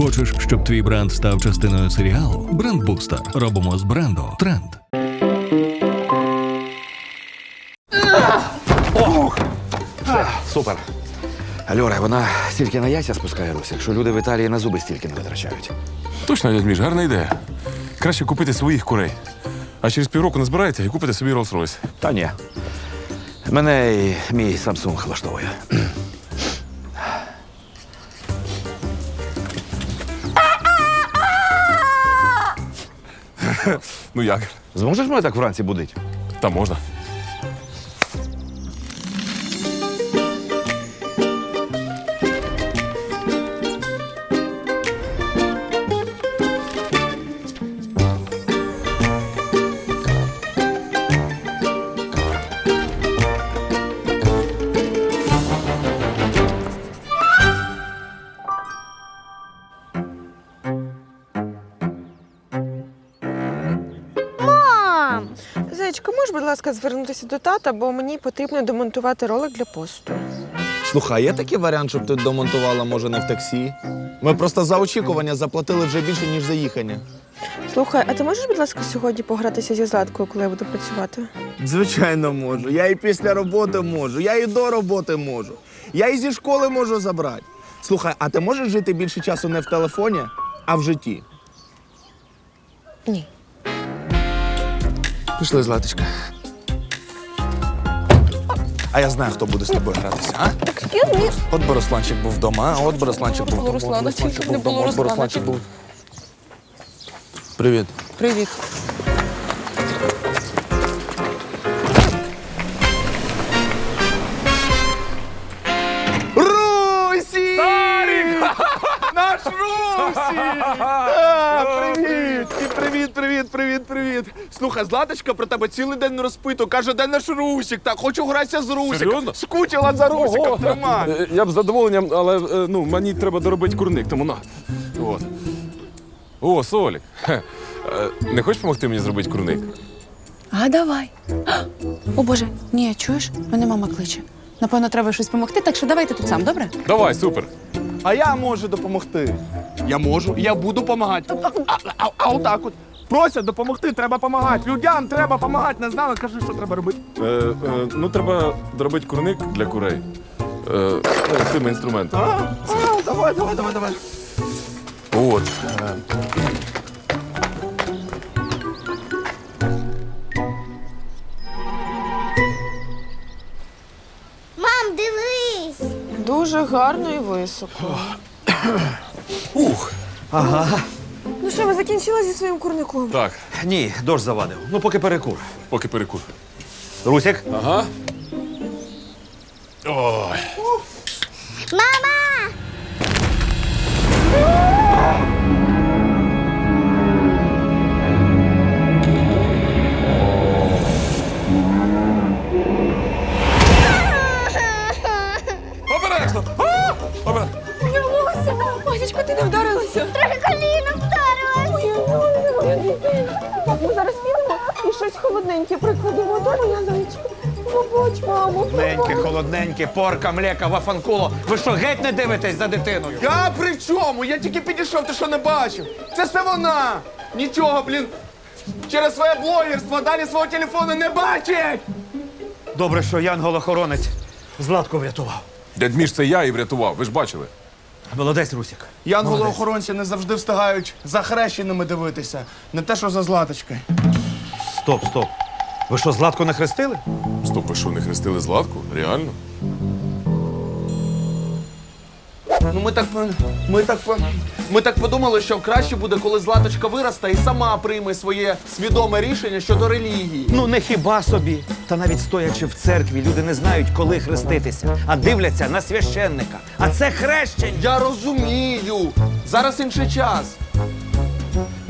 Хочеш, щоб твій бренд став частиною серіалу? Брендбустер. Робимо з бренду тренд. Супер. Альоре, вона стільки на яйця спускає Русь, якщо люди в Італії на зуби стільки не витрачають. Точно, дядь Міш, гарна ідея. Краще купити своїх курей. А через півроку не збираєте і купите собі Rolls-Royce. Та ні. Мене і мій Samsung влаштовує. Ну як? Зможеш мене так вранці будити? Та можна. Ласка, звернутися до тата, бо мені потрібно демонтувати ролик для посту. Слухай, є такий варіант, щоб ти домонтувала, може, не в таксі. Ми просто за очікування заплатили вже більше, ніж за їхання. Слухай, а ти можеш, будь ласка, сьогодні погратися зі Златкою, коли я буду працювати? Звичайно, можу. Я і після роботи можу, я і до роботи можу. Я і зі школи можу забрати. Слухай, а ти можеш жити більше часу не в телефоні, а в житті? Ні. Пішли, Златочка. А я знаю, хто буде з тобою гратися, а? Excuse me. От Боросланчик був вдома, а от Борисланчик був вдома. От Борисланчик тільки був вдома, от Боросланчик був. Привіт. Привіт. Слухай, Златочка про тебе цілий день розпиту. Каже, де наш Русік? Так, хочу гратися з Русиком. Серйозно? Скучила за Русиком, тримай. Е, Я б з задоволенням, але е, ну, мені треба доробити курник, тому на. От. О, Солік. Хе. Е, Не хочеш допомогти мені зробити курник? А давай. А! О Боже, ні, чуєш? Мене мама кличе. Напевно, треба щось допомогти, так що давай ти тут сам, добре? Давай, супер. А я можу допомогти. Я можу, я буду допомагати. А, а, а отак от. Просять допомогти, треба допомагати. Людям треба допомагати. Не знали, кажи, що треба робити. Е, е, ну, треба доробити курник для курей. Е, ну, цими інструментами. А, а, давай, давай, давай, давай. От. Е, Мам, дивись! Дуже гарно і високо. Ух. Ну що, ви закінчили зі своїм курником? Так, Ні, дощ завадив. Ну, поки перекур. поки перекур. Русік, Ага. Ой. Мама! Холодненьке прикладемо. Добре, я зайчка. Побач, мамо. Холодненьке, холодненьке, порка, млека, вафанкуло. Ви що, геть не дивитесь за дитиною? Я при чому? Я тільки підійшов, ти що не бачив? Це все вона! Нічого, блін. Через своє блогерство далі свого телефону не бачить! Добре, що Янгол-охоронець Златку врятував. Дядь Міш, це я і врятував, ви ж бачили. Молодець, Русік. Янголи-охоронці не завжди встигають за хрещеними дивитися. Не те, що за Златочкою. Стоп, стоп. Ви що, Златку не хрестили? Стоп, ви що, не хрестили Златку? Реально? Ну ми так ми так ми так подумали, що краще буде, коли Златочка виросте і сама прийме своє свідоме рішення щодо релігії. Ну, не хіба собі. Та навіть стоячи в церкві, люди не знають, коли хреститися, а дивляться на священника. А це хрещення. Я розумію. Зараз інший час.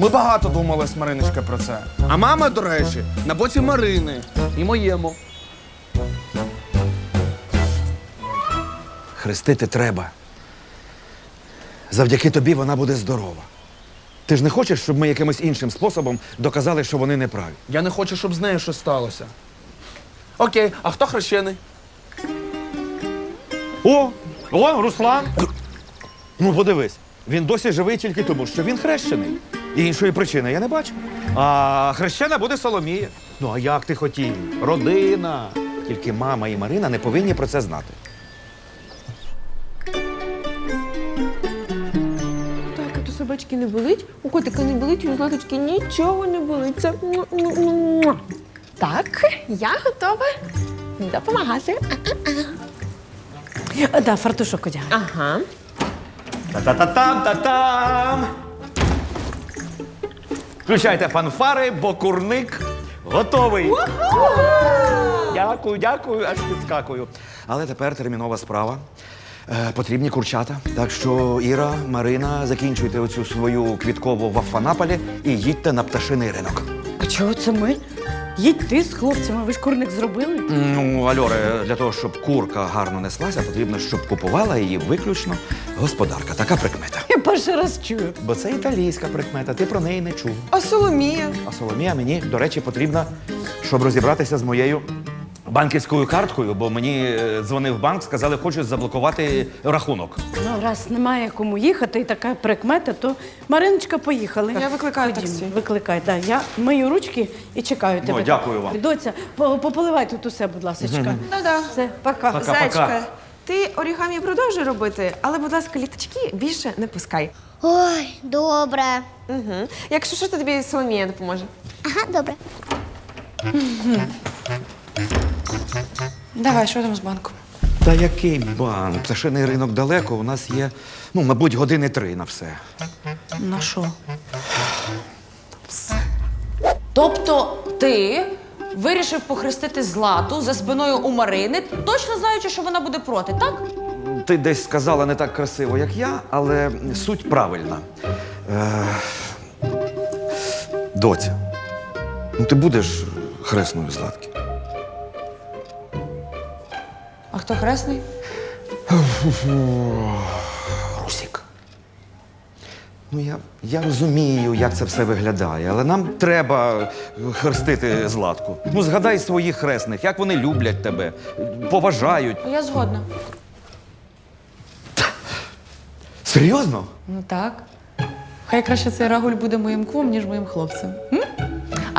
Ми багато думали з Мариночкою про це. А мама, до речі, на боці Марини і моєму. хрестити треба. Завдяки тобі вона буде здорова. Ти ж не хочеш, щоб ми якимось іншим способом доказали, що вони неправі. Я не хочу, щоб з нею щось сталося. Окей, а хто хрещений? О, о, Руслан. Ну, подивись, Він досі живий тільки тому, що він хрещений. І іншої причини я не бачу. А хрещена буде Соломія. Ну а як ти хотів? Родина. Тільки мама і Марина не повинні про це знати. Так, а то собачки не болить, у котика не болить, і у златочки нічого не болить. Це... Так, я готова допомагати. Да, фартушок одягай. Ага. Та-та-та-там, та-там! Включайте фанфари, бо курник готовий. Дякую, дякую, аж підскакую. Але тепер термінова справа. Е, потрібні курчата. Так що, Іра, Марина, закінчуйте оцю свою квіткову в Афанаполі і їдьте на пташиний ринок. А чого це ми? Їдь ти з хлопцями, ви ж курник зробили? Ну, Альоре, для того, щоб курка гарно неслася, потрібно, щоб купувала її виключно господарка. Така прикмета. Я перший раз чую. Бо це італійська прикмета, ти про неї не чув. А Соломія? А Соломія мені, до речі, потрібна, щоб розібратися з моєю банківською карткою, бо мені е, дзвонив банк, сказали, хочуть заблокувати рахунок. Ну, раз немає кому їхати і така прикмета, то Мариночка, поїхали. Я викликаю Ходімо, таксі. Викликай, да. Я мию ручки і чекаю тебе. дякую вам. Доця, по- пополивай тут усе, будь ласка. Да-да. Все, пока. Пока. Зайчка, ти орігамі продовжуй робити, але, будь ласка, літачки більше не пускай. Ой, добре. Угу. Якщо що, то тобі Соломія допоможе. Ага, добре. Давай, що там з банком? Та який банк? Пташиний ринок далеко. У нас є, ну, мабуть, години три на все. На що? Тобто ти вирішив похрестити злату за спиною у Марини, точно знаючи, що вона буде проти, так? Ти десь сказала не так красиво, як я, але суть правильна. Е, доця, ну ти будеш хресною златки. Хто хресний? Русік. Ну, я, я розумію, як це все виглядає, але нам треба хрестити Златку. Ну, згадай своїх хресних, як вони люблять тебе, поважають. Я згодна. Серйозно? Ну так. Хай краще цей рагуль буде моїм кумом, ніж моїм хлопцем. М?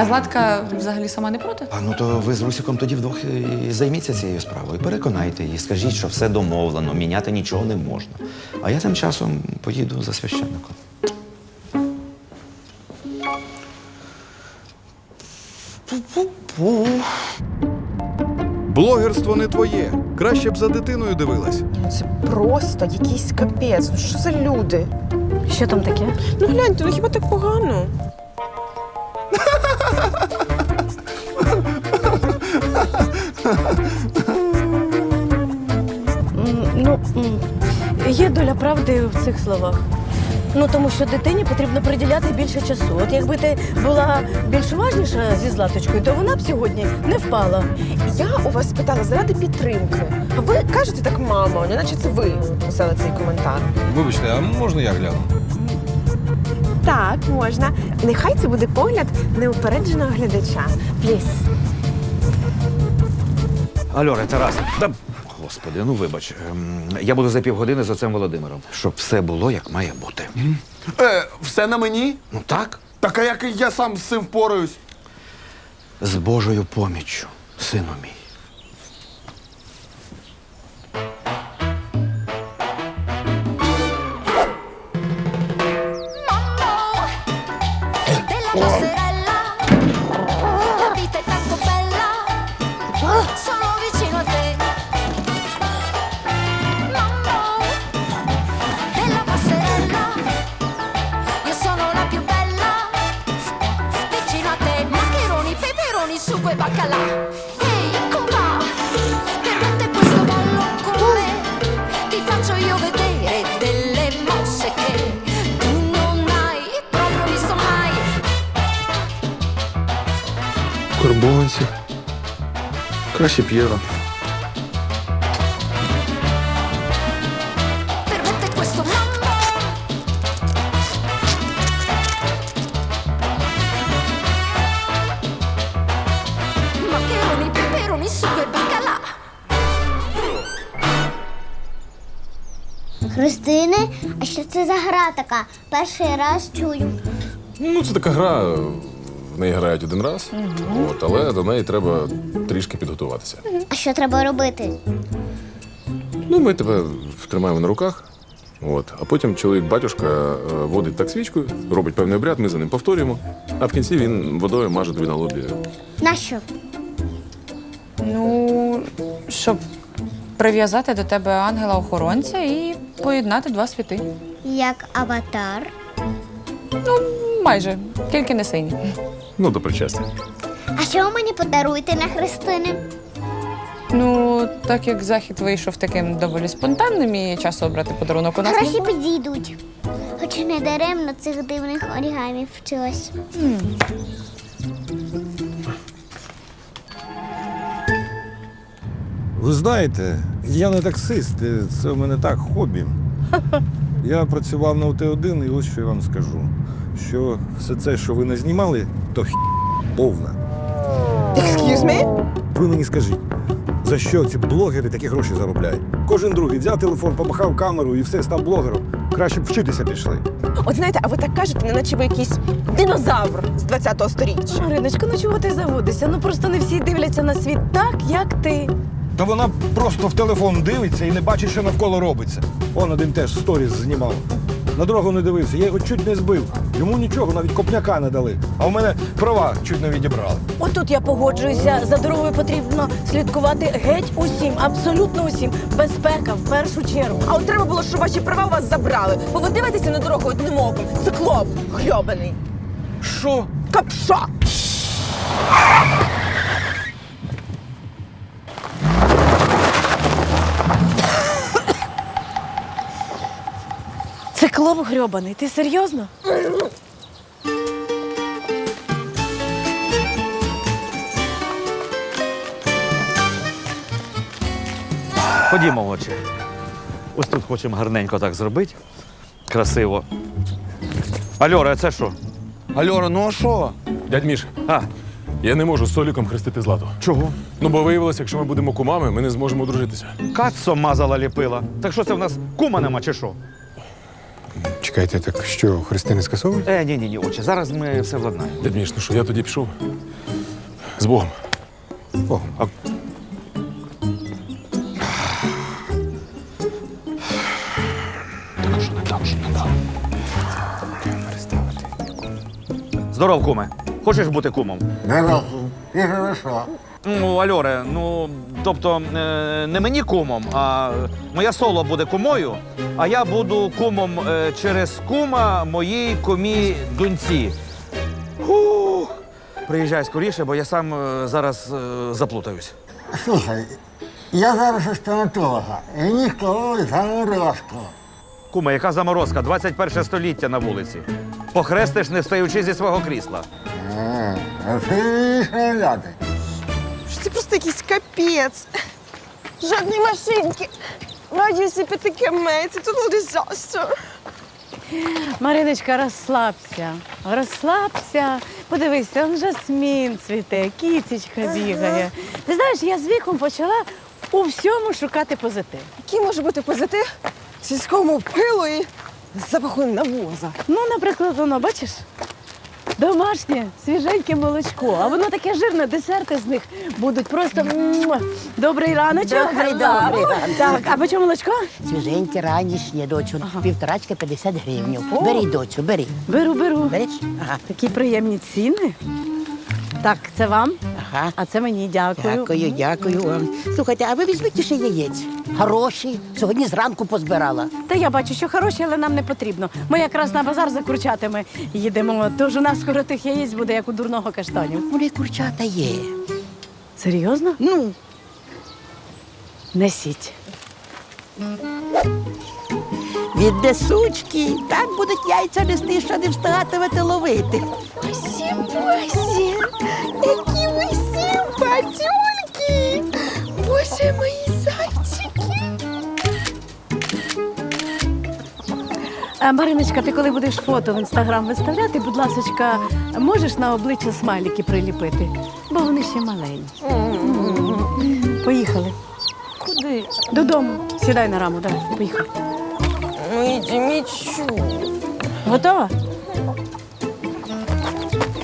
А Златка взагалі сама не проти? А ну то ви з Русиком тоді вдвох і займіться цією справою. Переконайте її, скажіть, що все домовлено, міняти нічого не можна. А я тим часом поїду за священником. Блогерство не твоє. Краще б за дитиною дивилась. Це просто якийсь капець. Ну що за люди? Що там таке? Ну гляньте, ну хіба так погано? Ну, є доля правди в цих словах. Ну, тому що дитині потрібно приділяти більше часу. От якби ти була більш уважніша зі Златочкою, то вона б сьогодні не впала. Я у вас спитала заради підтримки. А ви кажете так, мамо, неначе це ви писали цей коментар. Вибачте, а можна я гляну? Так, можна. Нехай це буде погляд неупередженого глядача. Пліс. Альоре, Тарас, да, господи, ну вибач. Ем, Я буду за півгодини з цим Володимиром, щоб все було як має бути. Е, все на мені? Ну так, Так а як я сам з цим впораюсь? з Божою поміччю, сину мій. Sugo e baccalà Христини, а що це за гра така? Перший раз чую. Ну, це така гра. В неї грають один раз, от, але до неї треба трішки підготуватися. А що треба робити? Ну, ми тебе тримаємо на руках. От, а потім чоловік батюшка е, водить так свічку, робить певний обряд, ми за ним повторюємо, а в кінці він водою маже тобі на лобі. Нащо? Ну, щоб прив'язати до тебе ангела-охоронця і поєднати два світи. Як аватар? Майже, тільки не синій. Ну, до причастя. А що ви мені подаруєте на Христини? Ну, так як захід вийшов таким доволі спонтанним і часу обрати подарунок у нас. Гроші підійдуть. Хоч і не даремно цих дивних орігамів вчилась. Ви знаєте, я не таксист, це в мене так хобі. Я працював на ОТ-1 і ось що я вам скажу. Що все це, що ви не знімали, то х... повна. Excuse me? Ви мені скажіть, за що ці блогери такі гроші заробляють? Кожен другий взяв телефон, помахав камеру і все, став блогером. Краще б вчитися пішли. От знаєте, а ви так кажете, неначе ви якийсь динозавр з 20-го сторіччя. Мариночка, ну чого ти заводишся? Ну просто не всі дивляться на світ так, як ти. Та вона просто в телефон дивиться і не бачить, що навколо робиться. Он один теж сторіс знімав. На дорогу не дивився, я його чуть не збив. Йому нічого, навіть копняка не дали. А у мене права чуть не відібрали. Отут я погоджуюся. За дорогою потрібно слідкувати геть усім, абсолютно усім. Безпека в першу чергу. А от треба було, щоб ваші права у вас забрали. Бо ви дивитеся на дорогу одним оком. Циклоп грьобаний. Що? Капша! Циклоп грьобаний. Ти серйозно? Ходімо, отче. Ось тут хочемо гарненько так зробити. Красиво. Альора, а це що? Альора, ну а що? Дядь Міш, А, я не можу з Соліком хрестити злату. чого? Ну, бо виявилося, якщо ми будемо кумами, ми не зможемо одружитися. Кацо мазала ліпила. Так що це в нас кума нема чи що? Чекайте, так що, Христини скасовують? Е, ні, ні, ні, отче, зараз ми все владнаємо. Міш, ну що, я тоді пішов. З Богом. О, а Здоров, куме. Хочеш бути кумом? Ти хорошо. Ну, Альоре, ну тобто е, не мені кумом, а моя соло буде кумою, а я буду кумом е, через кума моїй кумі доньці. Приїжджай скоріше, бо я сам е, зараз заплутаюсь. Слухай, я зараз у стоматолога. І мені сказали заморозку. Кума, яка заморозка? 21 століття на вулиці. Похрестиш, не встаючи зі свого крісла. А, а ти вмієш капець. Жодної машинки. Радіусі 5 км. Це тут дизастер. Мариночка, розслабся. Розслабся. Подивися, он жасмін цвіте, кіцечка бігає. Ти знаєш, я з віком почала у всьому шукати позитив. Який може бути позитив сільському пилу і запаху навоза? Ну, наприклад, воно, бачиш? Домашнє, свіженьке молочко, а воно таке жирне, десерти з них будуть просто добрий раночок. Добрий, добрий ранок. Так, а по чому молочко? Свіженьке, ранішнє, дочу. Півторачка 50 гривень. Бери, дочу, бери. Беру, беру. Береш? Ага. Такі приємні ціни. Так, це вам, Ага. а це мені дякую. Дякую, дякую вам. Слухайте, а ви візьміть ще яєць. Хороші. Сьогодні зранку позбирала. Та я бачу, що хороші, але нам не потрібно. Ми якраз на базар за курчатами їдемо, тож у нас скоро тих яєць буде, як у дурного каштанів. Вони курчата є. Серйозно? Ну, Несіть. від несучки. Так будуть яйця нести, що не встигатимете ловити. Боже, які ви симпатюльки! Боже, мої зайчики! А, Мариночка, ти коли будеш фото в інстаграм виставляти, будь ласочка, можеш на обличчя смайлики приліпити, бо вони ще маленькі. Поїхали. Куди? Додому. Сідай на раму, давай, поїхали. Мій Дімічу. Готова?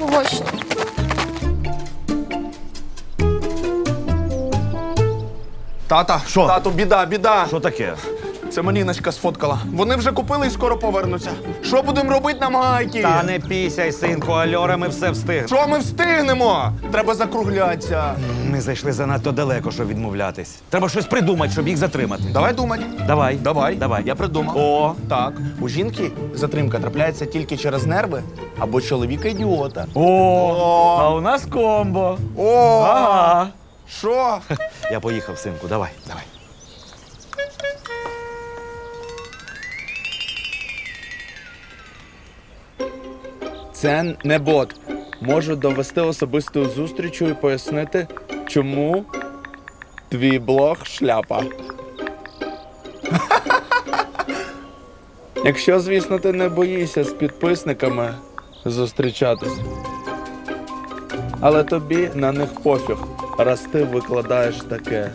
Гощ. Тата, Що? тату, біда, біда. Що таке? Це Маліночка сфоткала. Вони вже купили і скоро повернуться. Що будемо робити на гайки? Та не пісяй, синку, Альора, ми все встигнемо. Що ми встигнемо? Треба закруглятися. Ми зайшли занадто далеко, щоб відмовлятись. Треба щось придумати, щоб їх затримати. Давай думати. Давай. Давай. Давай. Я придумав. О, Так, у жінки затримка трапляється тільки через нерви або чоловіка ідіота. О, а у нас комбо. О! Ага. Що? Я поїхав, синку, давай. Давай. Це не бот. Можу довести особистою зустрічю і пояснити, чому твій блог шляпа. Якщо, звісно, ти не боїшся з підписниками зустрічатись. Але тобі на них пофіг, раз ти викладаєш таке.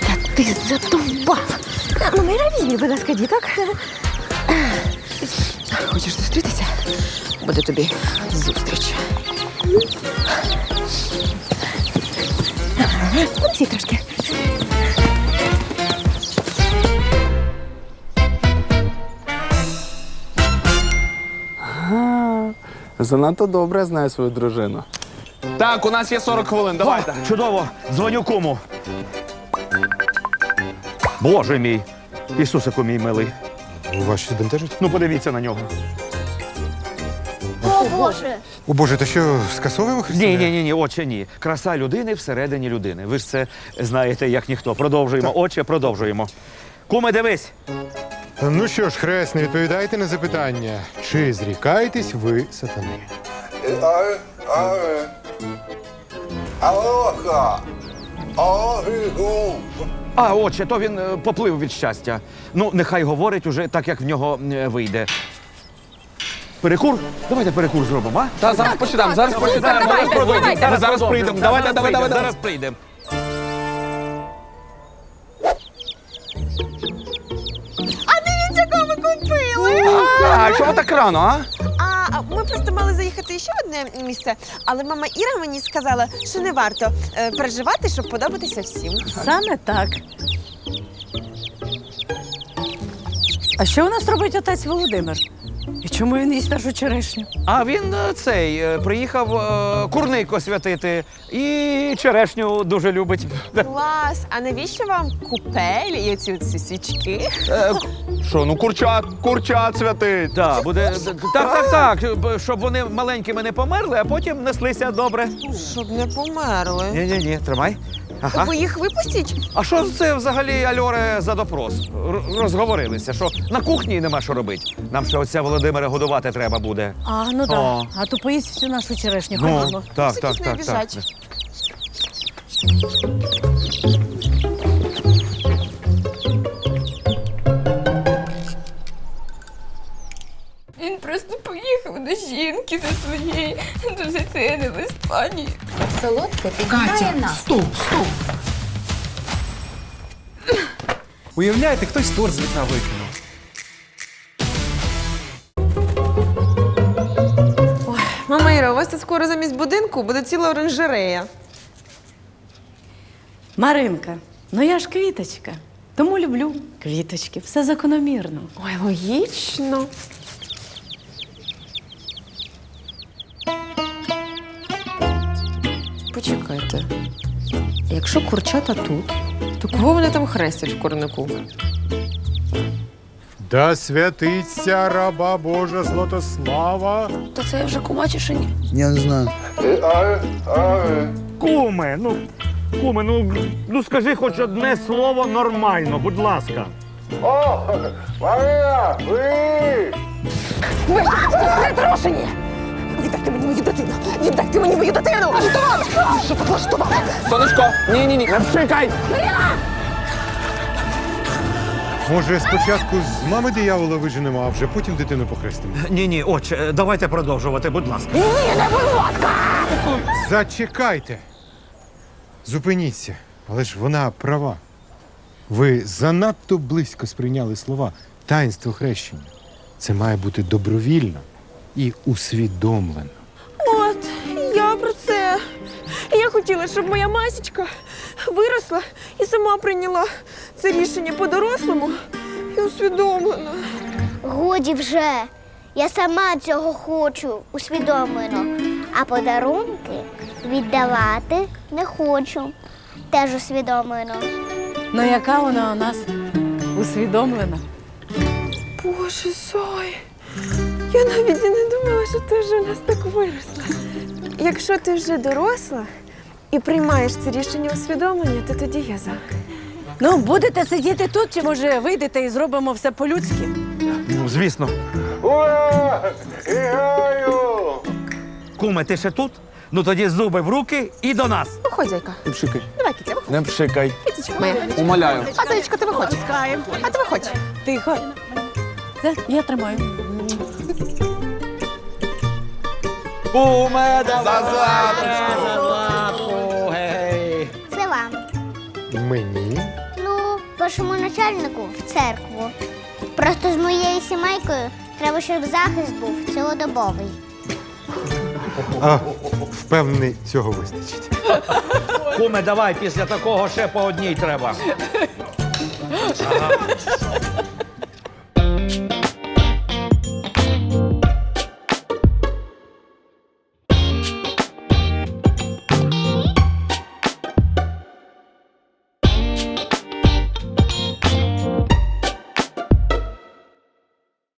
Та ти задовбав. Номера візьмі, будь ласка, діток. Хочеш зустрітися? Буде тобі зустріч. Всі трошки. Занадто добре знаю свою дружину. Так, у нас є 40 хвилин, давайте. Чудово, дзвоню куму. Боже мій. Ісусику мій милий. У вас щось бентежить? Ну подивіться на нього. О, Боже. О Боже, ти що, скасовуємо Ні, ні, ні, ні, отче, ні. Краса людини всередині людини. Ви ж це знаєте, як ніхто. Продовжуємо. Отче, продовжуємо. Куме, дивись. Ну що ж, хрест, не відповідаєте на запитання. Чи зрікаєтесь ви сатани? А, отче, то він е, поплив від щастя. Ну, нехай говорить уже так, як в нього е, вийде. Перекур? Давайте перекур зробимо, а? Та зараз почитаємо, зараз почитаємо. Зараз продовжимо. Зараз прийдемо. Давайте, давай, давай, давай. Зараз прийдемо. А, так рано, а? А ми просто мали заїхати ще в одне місце, але мама Іра мені сказала, що не варто е, переживати, щоб подобатися всім. Саме так. А що у нас робить отець Володимир? І чому він їсть нашу черешню? А він е, цей е, приїхав е, курник освятити і черешню дуже любить. Клас! А навіщо вам купель і оці ці свічки? Е, Що, ну курчат, курчат святить. Так, буде так, так, так, щоб вони маленькими не померли, а потім неслися добре. Щоб не померли. Ні, ні, ні, тримай. Ага. Ви їх випустіть? А що це взагалі Альоре за допрос? Р- розговорилися, що на кухні нема що робити. Нам ще оця Володимира годувати треба буде. А, ну так. О. А то поїсть всю нашу черешню. Ну, Ходімо. так, так, не так, так. обіжать. До жінки за своєї до дитини в Іспанії. Солодке піднімає нас. Стоп, стоп! Уявляєте, хтось торт з вікна викинув. Мама Іра, у вас тут скоро замість будинку буде ціла оранжерея. Маринка, ну я ж квіточка. Тому люблю квіточки. Все закономірно. Ой, логічно. Почекайте. Якщо курчата тут, то кого вони там хрестять в корнику? Да святиться раба Божа Златослава. То це я вже кума чи ще ні? Я не знаю. Куме, ну, куме, ну, ну скажи хоч одне слово нормально, будь ласка. О, Марія, ви! Притрошені! Віддайте мені мою дитину! Віддайте мені мою дитину! Що так влаштували? Сонечко, ні, ні, ні. Чекай. Може, спочатку з мами диявола виженемо, а вже потім дитину похрестимо. Ні, ні, отче, давайте продовжувати, будь ласка. Зачекайте. Зупиніться, але ж вона права. Ви занадто близько сприйняли слова таїнство хрещення. Це має бути добровільно і усвідомлено. От, я про це. Я хотіла, щоб моя масічка виросла і сама прийняла це рішення по-дорослому і усвідомлено. Годі вже. Я сама цього хочу усвідомлено. А подарунки віддавати не хочу. Теж усвідомлено. Ну яка вона у нас усвідомлена? Боже, Зой, я навіть і не думала, що ти вже у нас так виросла. Якщо ти вже доросла і приймаєш це рішення усвідомлення, то тоді я за. Ну, будете сидіти тут, чи може вийдете і зробимо все по-людськи? Ну, звісно. Куме, ти ще тут? Ну тоді зуби в руки і до нас. Виходь, зайка. Не пшикай. Давай, киця, виходь. Не пшикай. Кицечка моя. Умоляю. А зайчка, ти виходь. А ти виходь. Тихо. Це я тримаю. Куме, давай. За лапу, гей. Це вам. Мені? Ну, вашому начальнику в церкву. Просто з моєю сімейкою треба, щоб захист був цілодобовий. А, впевнений, цього вистачить. Куме, давай, після такого ще по одній треба. Ага.